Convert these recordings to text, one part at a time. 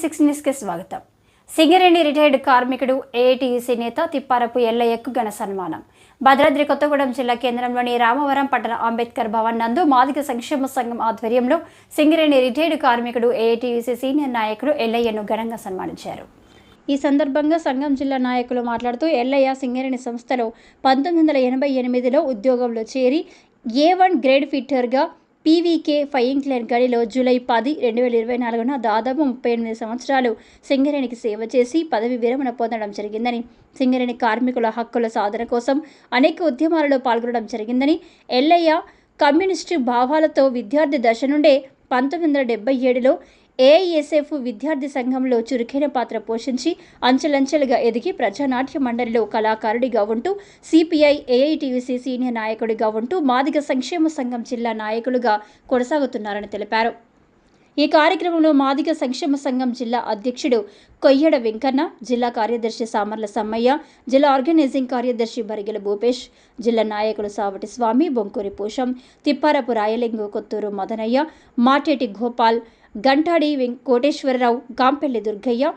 Six న్యూస్కి స్వాగతం. Singareni retired కార్మికుడు ఏఐటీయూసీ నేత తిప్పారపు ఎల్లయ్యకు ఘన సన్మానం. భద్రాద్రి కొత్తగూడెం జిల్లా కేంద్రంలోని రామవరం పట్టణ అంబేద్కర్ భవన్ నందు మాదిక సంక్షేమ సంఘం ఆధ్వర్యంలో సింగరేణి రిటైర్డ్ కార్మికుడు ఏఐటీయూసీ సీనియర్ నాయకుడు ఎల్లయ్యను ఘనంగా సన్మానించారు. ఈ సందర్భంగా సంఘం జిల్లా నాయకులు మాట్లాడుతూ ఎల్లయ్య సింగరేణి సంస్థలో పంతొమ్మిది వందల ఎనభై ఎనిమిదిలో ఉద్యోగంలో చేరి ఏ వన్ గ్రేడ్ ఫిట్టర్గా పీవీకే ఫైయింగ్ క్లైన్ గడిలో జూలై పది రెండు వేల ఇరవై నాలుగున దాదాపు ముప్పై ఎనిమిది సంవత్సరాలు సింగరేణికి సేవ చేసి పదవి విరమణ పొందడం జరిగిందని సింగరేణి కార్మికుల హక్కుల సాధన కోసం అనేక ఉద్యమాలలో పాల్గొనడం జరిగిందని ఎల్లయ్య కమ్యూనిస్టు భావాలతో విద్యార్థి దశ నుండే పంతొమ్మిది వందల డెబ్బై ఏడులో ఏఐఎస్ఎఫ్ విద్యార్థి సంఘంలో చురుకైన పాత్ర పోషించి అంచెలంచెలుగా ఎదిగి ప్రజానాట్య మండలిలో కళాకారుడిగా ఉంటూ సిపిఐ ఏఐటీయూసీ సీనియర్ నాయకుడిగా ఉంటూ మాదిగ సంక్షేమ సంఘం జిల్లా నాయకులుగా కొనసాగుతున్నారని తెలిపారు. ఈ కార్యక్రమంలో మాదిగ సంక్షేమ సంఘం జిల్లా అధ్యక్షుడు కొయ్యడ వెంకన్న జిల్లా కార్యదర్శి సామర్ల సమ్మయ్య జిల్లా ఆర్గనైజింగ్ కార్యదర్శి బరిగెల భూపేష్ జిల్లా నాయకులు సావటి స్వామి బొంకూరి పూషం తిప్పారపు రాయలింగు కొత్తూరు మదనయ్య మాటేటి గోపాల్ గంటాడి కోటేశ్వరరావు గాంపెల్లి దుర్గయ్య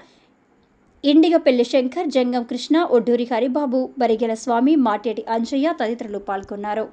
ఇండిగపల్లి శంకర్ జంగం కృష్ణ ఒడ్డూరి హరిబాబు బరిగెల స్వామి మాటేటి అంజయ్య తదితరులు పాల్గొన్నారు.